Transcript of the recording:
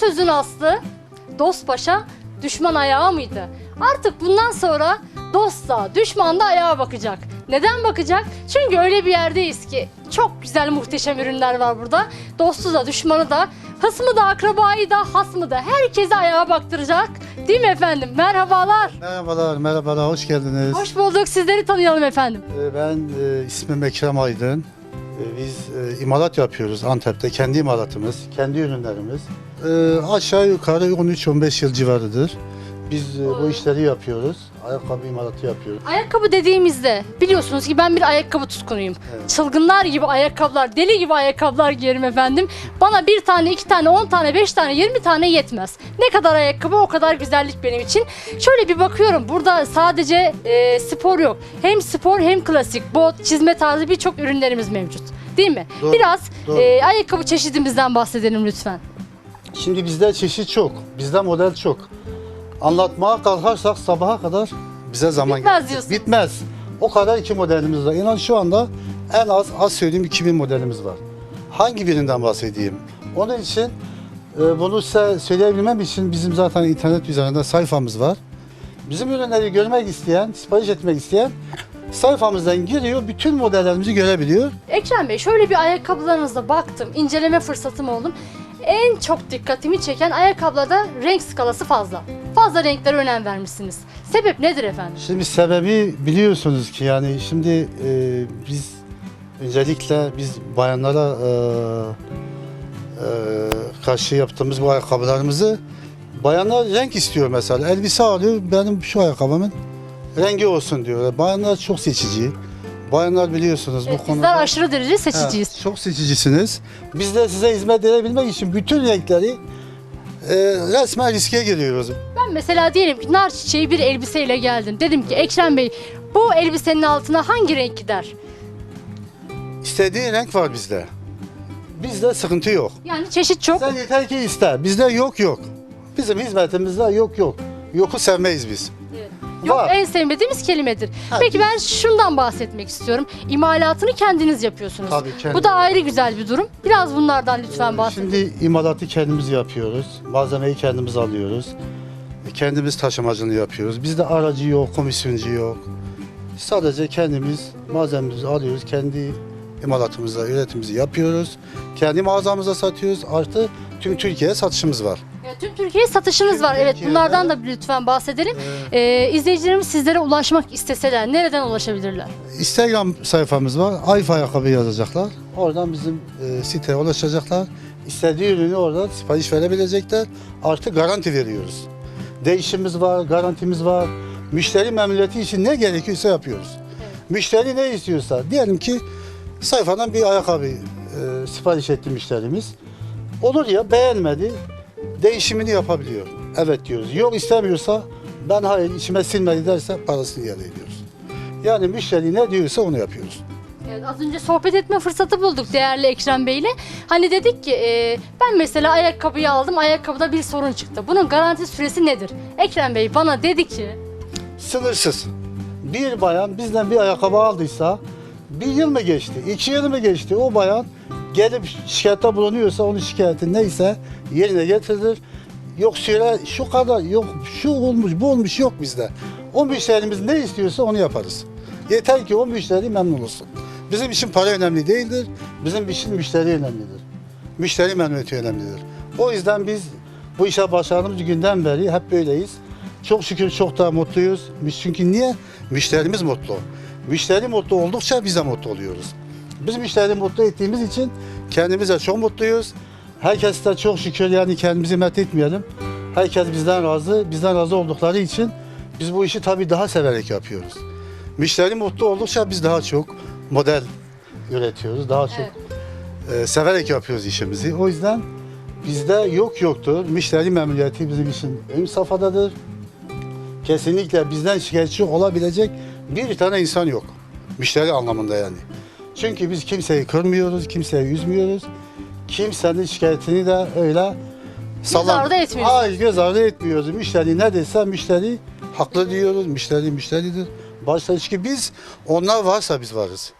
Sözün aslı? Dost paşa düşman ayağı mıydı? Artık bundan sonra dost da düşman da ayağa bakacak. Neden bakacak? Çünkü öyle bir yerdeyiz ki çok güzel muhteşem ürünler var burada. Dostu da düşmanı da hısmı da akrabayı da hasmı da herkese ayağa baktıracak. Değil mi efendim? Merhabalar. Merhabalar, merhabalar, hoş geldiniz. Hoş bulduk. Sizleri tanıyalım efendim. Ee, Ben e, ismim Ekrem Aydın. Ee, Biz e, imalat yapıyoruz Antep'te, kendi imalatımız, kendi ürünlerimiz. Ee, aşağı yukarı 13-15 yıl civarıdır. Biz e, bu işleri yapıyoruz. Ayakkabı imalatı yapıyoruz. Ayakkabı dediğimizde biliyorsunuz ki ben bir ayakkabı tutkunuyum. Evet. Çılgınlar gibi ayakkabılar, deli gibi ayakkabılar giyerim efendim. Bana bir tane, iki tane, on tane, beş tane, yirmi tane yetmez. Ne kadar ayakkabı o kadar güzellik benim için. Şöyle bir bakıyorum burada sadece e, spor yok. Hem spor hem klasik, bot, çizme tarzı birçok ürünlerimiz mevcut. Değil mi? Doğru, Biraz doğru. e, ayakkabı çeşidimizden bahsedelim lütfen. Şimdi bizde çeşit çok, bizde model çok. Anlatmaya kalkarsak sabaha kadar bize zaman Bitmez diyorsun. Bitmez. O kadar iki modelimiz var. İnan şu anda en az az söyleyeyim 2000 modelimiz var. Hangi birinden bahsedeyim? Onun için e, bunu size söyleyebilmem için bizim zaten internet üzerinde sayfamız var. Bizim ürünleri görmek isteyen, sipariş etmek isteyen sayfamızdan giriyor, bütün modellerimizi görebiliyor. Ekrem Bey şöyle bir ayakkabılarınıza baktım, inceleme fırsatım oldum. En çok dikkatimi çeken ayakkabılarda renk skalası fazla. Fazla renklere önem vermişsiniz. Sebep nedir efendim? Şimdi sebebi biliyorsunuz ki yani şimdi e, biz öncelikle biz bayanlara e, e, karşı yaptığımız bu ayakkabılarımızı bayanlar renk istiyor mesela. Elbise alıyor benim şu ayakkabımın rengi olsun diyor. Bayanlar çok seçici. Bayanlar biliyorsunuz Evet, bu konuda. bizler aşırı derece seçiciyiz. Evet, çok seçicisiniz. Biz de size hizmet edebilmek için bütün renkleri e, resmen riske giriyoruz. Ben mesela diyelim ki nar çiçeği bir elbiseyle geldim. Dedim ki Ekrem Bey bu elbisenin altına hangi renk gider? İstediği renk var bizde. Bizde sıkıntı yok. Yani çeşit çok. Sen yeter ki iste. Bizde yok yok. Bizim hizmetimizde yok yok. Yoku sevmeyiz biz. Yok Var. en sevmediğimiz kelimedir. Ha, Peki ben şundan bahsetmek istiyorum. İmalatını kendiniz yapıyorsunuz. Tabii, kendim. Bu da ayrı güzel bir durum. Biraz bunlardan lütfen bahsedin. Şimdi imalatı kendimiz yapıyoruz. Malzemeyi kendimiz alıyoruz. Kendimiz taşımacını yapıyoruz. Bizde aracı yok, komisyoncu yok. Sadece kendimiz malzememizi alıyoruz. Kendi imalatımızla üretimimizi yapıyoruz. Kendi mağazamıza satıyoruz. Artı tüm Türkiye'ye satışımız var. Ya, Tüm Türkiye'ye satışınız Tüm var. Evet Türkiye'de- bunlardan da lütfen bahsedelim. Ee, izleyicilerimiz sizlere ulaşmak isteseler nereden ulaşabilirler? Instagram sayfamız var. Ayfa ayakkabı yazacaklar. Oradan bizim e, siteye ulaşacaklar. İstediği ürünü oradan sipariş verebilecekler. Artı garanti veriyoruz. Değişimimiz var, garantimiz var. Müşteri memnuniyeti için ne gerekiyorsa yapıyoruz. Müşteri ne istiyorsa, diyelim ki sayfadan bir ayakkabı e, sipariş etti müşterimiz. Olur ya beğenmedi, değişimini yapabiliyor. Evet diyoruz. Yok istemiyorsa ben hayır içime sinmedi derse parasını iade ediyoruz. Yani müşteri ne diyorsa onu yapıyoruz. Evet, az önce sohbet etme fırsatı bulduk değerli Ekrem Bey ile. Hani dedik ki e, ben mesela ayakkabıyı aldım ayakkabıda bir sorun çıktı. Bunun garanti süresi nedir? Ekrem Bey bana dedi ki Sınırsız. Bir bayan bizden bir ayakkabı aldıysa bir yıl mı geçti, iki yıl mı geçti o bayan gelip şikayette bulunuyorsa onun şikayeti neyse yerine getirilir. Yok süre şu kadar, yok şu olmuş, bu olmuş yok bizde. O müşterimiz ne istiyorsa onu yaparız. Yeter ki o müşteri memnun olsun. Bizim için para önemli değildir, bizim için müşteri önemlidir. Müşteri memnuniyeti önemlidir. O yüzden biz bu işe başladığımız günden beri hep böyleyiz. Çok şükür çok da mutluyuz. Çünkü niye? Müşterimiz mutlu. Müşteri mutlu oldukça biz de mutlu oluyoruz. Biz müşteri mutlu ettiğimiz için kendimiz de çok mutluyuz. Herkes de çok şükür yani kendimizi met etmeyelim. Herkes bizden razı, bizden razı oldukları için biz bu işi tabii daha severek yapıyoruz. Müşteri mutlu oldukça biz daha çok model üretiyoruz. Daha çok Evet. e, severek yapıyoruz işimizi. O yüzden bizde yok yoktur. Müşteri memnuniyeti bizim için ön safhadadır. Kesinlikle bizden şikayetçi olabilecek bir tane insan yok. Müşteri anlamında yani. Çünkü biz kimseyi kırmıyoruz, kimseyi üzmüyoruz. Kimsenin şikayetini de öyle sallam- ardı etmiyoruz. Hayır göz ardı etmiyoruz. Müşteri ne dese müşteri haklı diyoruz. Müşteri müşteridir. Başta çünkü biz onlar varsa biz varız.